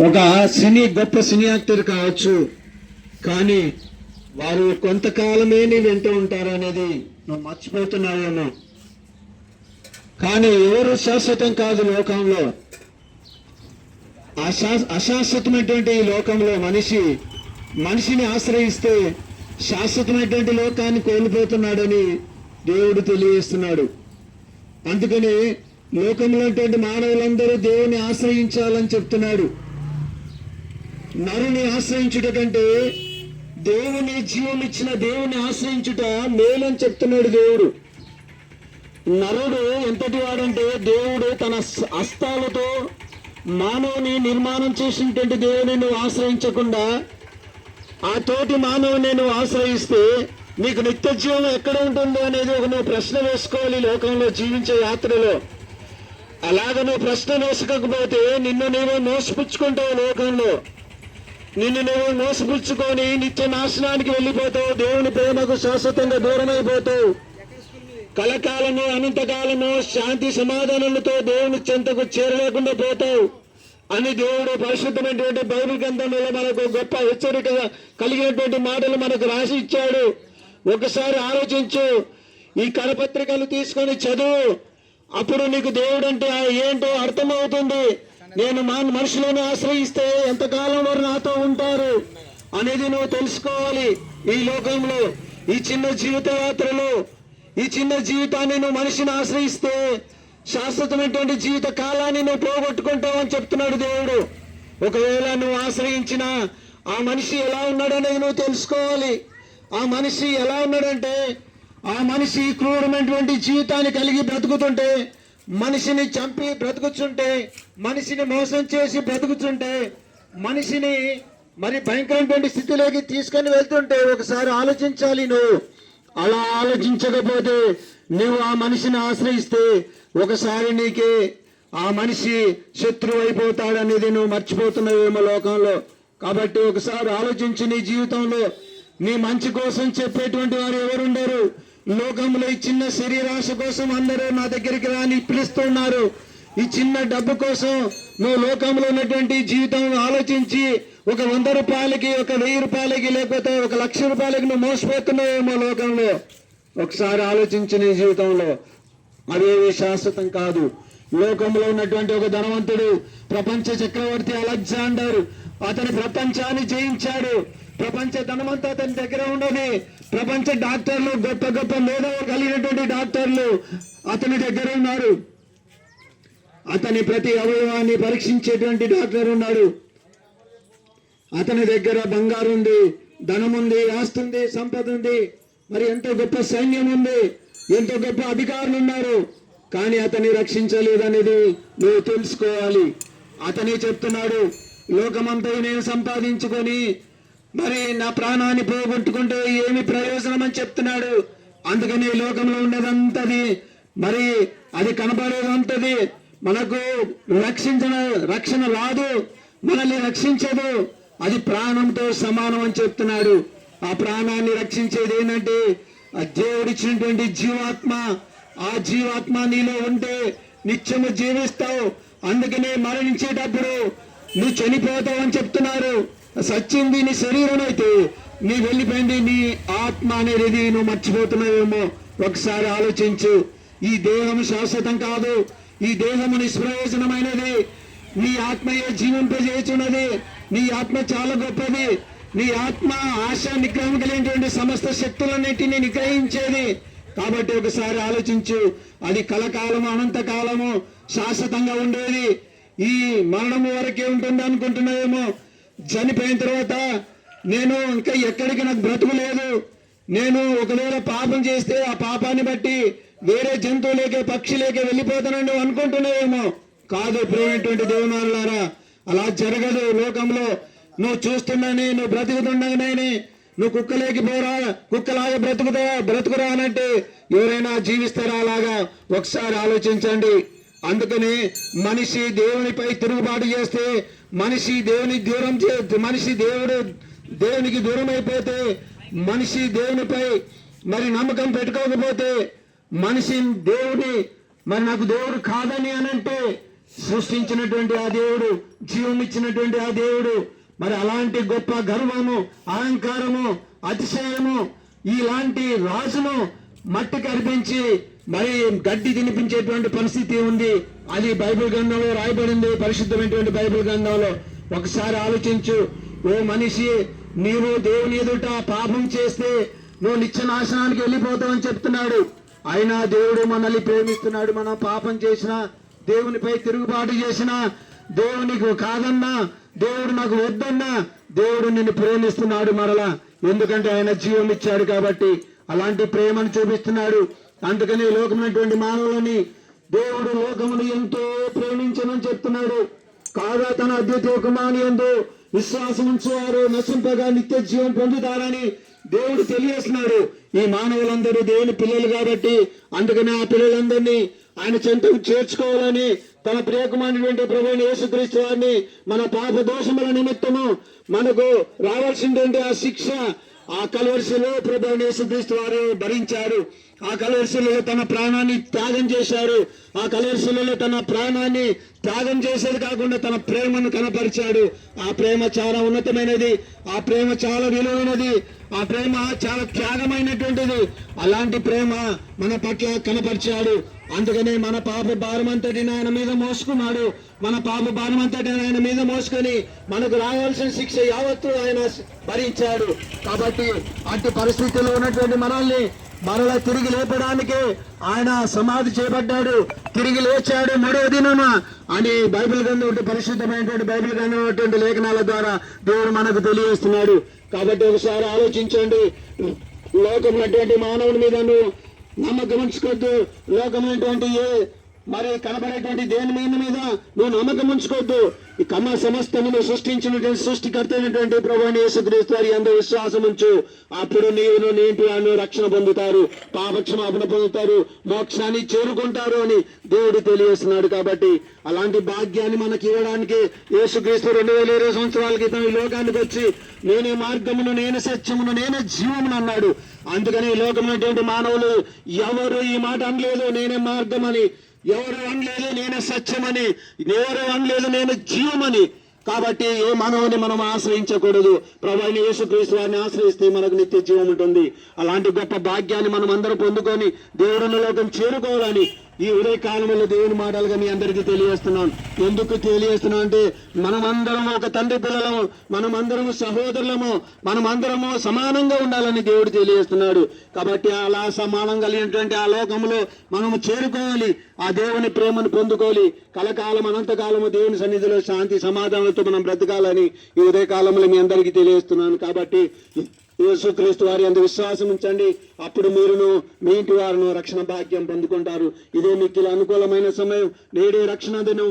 ఒక సినీ గొప్ప cine actor కావచ్చు. కానీ వారు కొంతకాలమే నీ వింటూ ఉంటారు అనేది నువ్వు మర్చిపోతున్నావేమో. కానీ ఎవరు శాశ్వతం కాదు లోకంలో. అశా అశాశ్వతమైనటువంటి ఈ లోకంలో మనిషి మనిషిని ఆశ్రయిస్తే శాశ్వతమైనటువంటి లోకాన్ని కోల్పోతున్నాడని దేవుడు తెలియజేస్తున్నాడు. అందుకని లోకంలో ఉన్నటువంటి మానవులందరూ దేవుని ఆశ్రయించాలని చెప్తున్నాడు. నరుని ఆశ్రయించుట కంటే దేవుని జీవం ఇచ్చిన దేవుని ఆశ్రయించుట మేలని చెప్తున్నాడు దేవుడు. నరుడు ఎంతటి వాడంటే దేవుడు తన అస్తాలతో హస్తాలతో మానవుని నిర్మాణం చేసినటువంటి దేవుని నువ్వు ఆశ్రయించకుండా ఆ తోటి మానవుని నువ్వు ఆశ్రయిస్తే నీకు నిత్య జీవం ఎక్కడ ఉంటుందో అనేది ఒక నువ్వు ప్రశ్న వేసుకోవాలి లోకంలో జీవించే యాత్రలో. అలాగ నువ్వు ప్రశ్న వేసుకోకపోతే నిన్ను నీవు మోసపుచ్చుకుంటావు లోకంలో. నిన్ను నువ్వు మోసపుచ్చుకొని నిత్య నాశనానికి వెళ్ళిపోతావు. దేవుని ప్రేమకు శాశ్వతంగా దూరమైపోతావు. కలకాలము అనంతకాలము శాంతి సమాధానాలతో దేవుని చెంతకు చేరలేకుండా పోతావు. అని దేవుడు పరిశుద్ధమైనటువంటి బైబిల్ గ్రంథంలో మనకు గొప్ప హెచ్చరిక కలిగినటువంటి మాటలు మనకు రాసి ఇచ్చాడు. ఒకసారి ఆలోచించు. ఈ కరపత్రికలు తీసుకొని చదువు. అప్పుడు నీకు దేవుడు అంటే ఏంటో అర్థమవుతుంది. నేను మా మనుషులను ఆశ్రయిస్తే ఎంతకాలం వారు నాతో అనేది నువ్వు తెలుసుకోవాలి ఈ లోకంలో. ఈ చిన్న జీవిత యాత్రలో ఈ చిన్న జీవితాన్ని నువ్వు మనిషిని ఆశ్రయిస్తే శాశ్వతమైనటువంటి జీవిత కాలాన్ని నువ్వు పోగొట్టుకుంటావు అని చెప్తున్నాడు దేవుడు. ఒకవేళ నువ్వు ఆశ్రయించిన ఆ మనిషి ఎలా ఉన్నాడనేది నువ్వు తెలుసుకోవాలి. ఆ మనిషి ఎలా ఉన్నాడంటే ఆ మనిషి క్రూరమైనటువంటి జీవితాన్ని కలిగి బ్రతుకుతుంటే మనిషిని చంపి బ్రతుకుతుంటే మనిషిని మోసం చేసి బ్రతుకుతుంటే మనిషిని మరి భయంకరమైనటువంటి స్థితిలోకి తీసుకొని వెళ్తుంటే ఒకసారి ఆలోచించాలి నువ్వు. అలా ఆలోచించకపోతే నువ్వు ఆ మనిషిని ఆశ్రయిస్తే ఒకసారి నీకే ఆ మనిషి శత్రువు అయిపోతాడనేది నువ్వు మర్చిపోతున్నావేమో లోకంలో. కాబట్టి ఒకసారి ఆలోచించి నీ జీవితంలో నీ మంచి కోసం చెప్పేటువంటి వారు ఎవరుండరు. లోకంలో ఈ చిన్న శరీరాశ కోసం అందరూ నా దగ్గరికి రాని పిలుస్తున్నారు. ఈ చిన్న డబ్బు కోసం నువ్వు లోకంలో ఉన్నటువంటి జీవితం ఆలోచించి ఒక వంద రూపాయలకి ఒక వెయ్యి రూపాయలకి లేకపోతే ఒక లక్ష రూపాయలకి నువ్వు మోసపోతున్నావేమో లోకంలో? ఒకసారి ఆలోచించిన నీ జీవితంలో. అదేవి శాశ్వతం కాదు. లోకంలో ఉన్నటువంటి ఒక ధనవంతుడు ప్రపంచ చక్రవర్తి అలెగ్జాండర్ అతని ప్రపంచాన్ని జయించాడు. ప్రపంచ ధనమంతా అతని దగ్గర ఉండని ప్రపంచ డాక్టర్లు గొప్ప గొప్ప మేధావులు కలిగినటువంటి డాక్టర్లు అతని దగ్గర ఉన్నారు. అతని ప్రతి అవయవాన్ని పరీక్షించేటువంటి డాక్టర్ ఉన్నాడు. అతని దగ్గర బంగారు ఉంది ధనం ఉంది ఆస్తి ఉంది సంపద ఉంది. మరి ఎంతో గొప్ప సైన్యం ఉంది ఎంతో గొప్ప అధికారులు ఉన్నారు. కానీ అతన్ని రక్షించలేదనేది నువ్వు తెలుసుకోవాలి. అతనే చెప్తున్నాడు లోకమంతా నేను సంపాదించుకొని మరి నా ప్రాణాన్ని పోగొట్టుకుంటే ఏమి ప్రయోజనం అని చెప్తున్నాడు. అందుకని లోకంలో ఉండేదంతది మరి అది కనబడేదంతది మనకు రక్షించ రక్షణ రాదు మనల్ని రక్షించదు. అది ప్రాణంతో సమానం అని చెప్తున్నాడు. ఆ ప్రాణాన్ని రక్షించేది ఏంటంటే ఆ దేవుడిచ్చినటువంటి జీవాత్మ ఆ జీవాత్మ నీలో ఉంటే నిత్యము జీవిస్తావు. అందుకనే మరణించేటప్పుడు నువ్వు చనిపోతావు అని చెప్తున్నారు. సచ్చింది నీ శరీరం అయితే నీ వెళ్ళిపోయింది నీ ఆత్మ అనేది నువ్వు మర్చిపోతున్నావేమో. ఒకసారి ఆలోచించు. ఈ దేహం శాశ్వతం కాదు. ఈ దేహము నిష్ప్రయోజనమైనది. నీ ఆత్మయే జీవింపజేయుచున్నది. నీ ఆత్మ చాలా గొప్పది. నీ ఆత్మ ఆశ నిగ్రహం కలిగినటువంటి సమస్త శక్తులన్నిటిని నిగ్రహించేది. కాబట్టి ఒకసారి ఆలోచించు. అది కలకాలము అనంతకాలము శాశ్వతంగా ఉండేది. ఈ మరణం వరకే ఉంటుంది అనుకుంటున్నావేమో. చనిపోయిన తర్వాత నేను ఇంకా ఎక్కడికి నాకు బ్రతుకు లేదు. నేను ఒకవేళ పాపం చేస్తే ఆ పాపాన్ని బట్టి వేరే జంతువులేకే పక్షులేకే వెళ్ళిపోతానని అనుకుంటున్నావేమో. కాదు ప్రేమైనటువంటి దేవునారులారా అలా జరగదు లోకంలో. నువ్వు చూస్తున్నాని నువ్వు బ్రతుకుతుండగానే నువ్వు కుక్కలేకి పోరా కుక్కలాగా బ్రతుకుతా బ్రతుకురా అనంటే ఎవరైనా జీవిస్తారా అలాగా? ఒకసారి ఆలోచించండి. అందుకని మనిషి దేవునిపై తిరుగుబాటు చేస్తే మనిషి దేవుని దూరం చే మనిషి దేవుడు దేవునికి దూరం అయిపోతే మనిషి దేవునిపై మరి నమ్మకం పెట్టుకోకపోతే మనిషి దేవుని మరి నాకు దేవుడు కాదని అనంటే సృష్టించినటువంటి ఆ దేవుడు జీవమిచ్చినటువంటి ఆ దేవుడు మరి అలాంటి గొప్ప గర్వము అహంకారము అతిశయము ఇలాంటి రాజును మట్టికి అర్పించి మరి గడ్డి తినిపించేటువంటి పరిస్థితి ఉంది. అది బైబిల్ గ్రంథంలో రాయబడింది పరిశుద్ధమైనటువంటి బైబిల్ గ్రంథంలో. ఒకసారి ఆలోచించు ఓ మనిషి నీవు దేవుని ఎదుట పాపం చేస్తే నువ్వు నిత్య నాశనానికి వెళ్ళిపోతావని చెప్తున్నాడు. అయినా దేవుడు మనల్ని ప్రేమిస్తున్నాడు మనం పాపం చేసినా దేవునిపై తిరుగుబాటు చేసిన దేవునికి కాదన్నా దేవుడు నాకు వద్దన్నా దేవుడు నిన్ను ప్రేమిస్తున్నాడు మరలా. ఎందుకంటే ఆయన జీవం ఇచ్చాడు కాబట్టి అలాంటి ప్రేమను చూపిస్తున్నాడు. అందుకని లోకమైనటువంటి మానవులని దేవుడు లోకమును ఎంతో ప్రేమించమని చెప్తున్నాడు. కాగా తన అద్వితీయ కుమారుని ఎందు విశ్వాసం ఉంచువారు నశింపగా నిత్య జీవం పొందుతారని దేవుడు తెలియజేస్తున్నాడు. ఈ మానవులందరూ దేవుని పిల్లలు కాబట్టి అందుకని ఆ పిల్లలందరినీ ఆయన చెంతకు చేర్చుకోవాలని తన ప్రియకుమారైనటువంటి ప్రభుని యేసుక్రీస్తు వారిని మన పాప దోషముల నిమిత్తము మనకు రావాల్సినటువంటి ఆ శిక్ష ఆ కలవరిశిలో ప్రభుని యేసుక్రీస్తు వారు భరించారు. ఆ కలవరిశిలో తన ప్రాణాన్ని త్యాగం చేశారు. ఆ కలవరిశిలలో తన ప్రాణాన్ని త్యాగం చేసేది కాకుండా తన ప్రేమను కనపరిచాడు. ఆ ప్రేమ చాలా ఉన్నతమైనది. ఆ ప్రేమ చాలా విలువైనది. ఆ ప్రేమ చాలా త్యాగమైనటువంటిది. అలాంటి ప్రేమ మన పట్ల కనపరిచాడు. అందుకనే మన పాప భారం ఆయన మీద మోసుకున్నాడు. మన పాప భారం ఆయన మీద మోసుకొని మనకు రావాల్సిన శిక్ష యావత్తు ఆయన భరించాడు. కాబట్టి అట్టి పరిస్థితుల్లో ఉన్నటువంటి మనల్ని మరలా తిరిగి లేపడానికి ఆయన సమాధి చేపట్టాడు తిరిగి లేచాడు మూడవ దినమ అని బైబిల్ గ్రంథం పరిశుద్ధమైనటువంటి బైబిల్ గ్రంథం లేఖనాల ద్వారా దేవుడు మనకు తెలియజేస్తున్నాడు. కాబట్టి ఒకసారి ఆలోచించండి. లోకమైనటువంటి మానవుని మీద నువ్వు నమ్మకం గమనించుకోవద్దు. లోకమైనటువంటి ఏ మరి కనబడేటువంటి దేని మీద మీద నువ్వు నమ్మకం ఉంచుకోవద్దు. ఈ కమ్మ సమస్తమును సృష్టించినటువంటి సృష్టికర్త అయినటువంటి ప్రభుని యేసుక్రీస్తు వారి అందరూ విశ్వాసం ఉంచు. అప్పుడు నీవును నీటి వాళ్ళు రక్షణ పొందుతారు. పాపక్షమాపణ పొందుతారు. మోక్షాన్ని చేరుకుంటారు అని దేవుడు తెలియజేస్తున్నాడు కాబట్టి అలాంటి భాగ్యాన్ని మనకి ఇవ్వడానికి యేసుక్రీస్తు రెండు వేల ఇరవై సంవత్సరాల క్రితం ఈ లోకానికి వచ్చి నేనే మార్గమును నేను సత్యమును నేనే జీవమును అన్నాడు. అందుకని ఈ లోకమైనటువంటి మానవులు ఎవరు ఈ మాట అనలేదు నేనే మార్గమని. ఎవరు అనలేదు నేనే సత్యమని. ఎవరు అనలేదు నేను జీవమని. కాబట్టి ఏ మానవుని మనం ఆశ్రయించకూడదు. ప్రభు యేసుక్రీస్తు వారిని ఆశ్రయిస్తే మనకు నిత్య జీవం ఉంటుంది. అలాంటి గొప్ప భాగ్యాన్ని మనం అందరూ పొందుకొని దేవుడిని లోకం చేరుకోవాలని ఈ ఉదయ కాలంలో దేవుని మాటలుగా మీ అందరికీ తెలియజేస్తున్నాను. ఎందుకు తెలియజేస్తున్నాను అంటే మనమందరం ఒక తండ్రి పిల్లలము మనమందరము సహోదరులము మనమందరము సమానంగా ఉండాలని దేవుడు తెలియజేస్తున్నాడు. కాబట్టి అలా సమానం కలిగినటువంటి ఆ లోకంలో మనము చేరుకోవాలి ఆ దేవుని ప్రేమను పొందుకోవాలి. కలకాలం అనంతకాలము దేవుని సన్నిధిలో శాంతి సమాధానాలతో మనం బ్రతకాలని ఈ ఉదయ కాలంలో మీ అందరికీ తెలియజేస్తున్నాను. కాబట్టి యేసుక్రీస్తు వారి అందు విశ్వాసం ఉంచండి. అప్పుడు మీరును మీ ఇంటి వారును రక్షణ భాగ్యం పొందుకుంటారు. ఇదే మీకు అనుకూలమైన సమయం. నేడే రక్షణ దినం.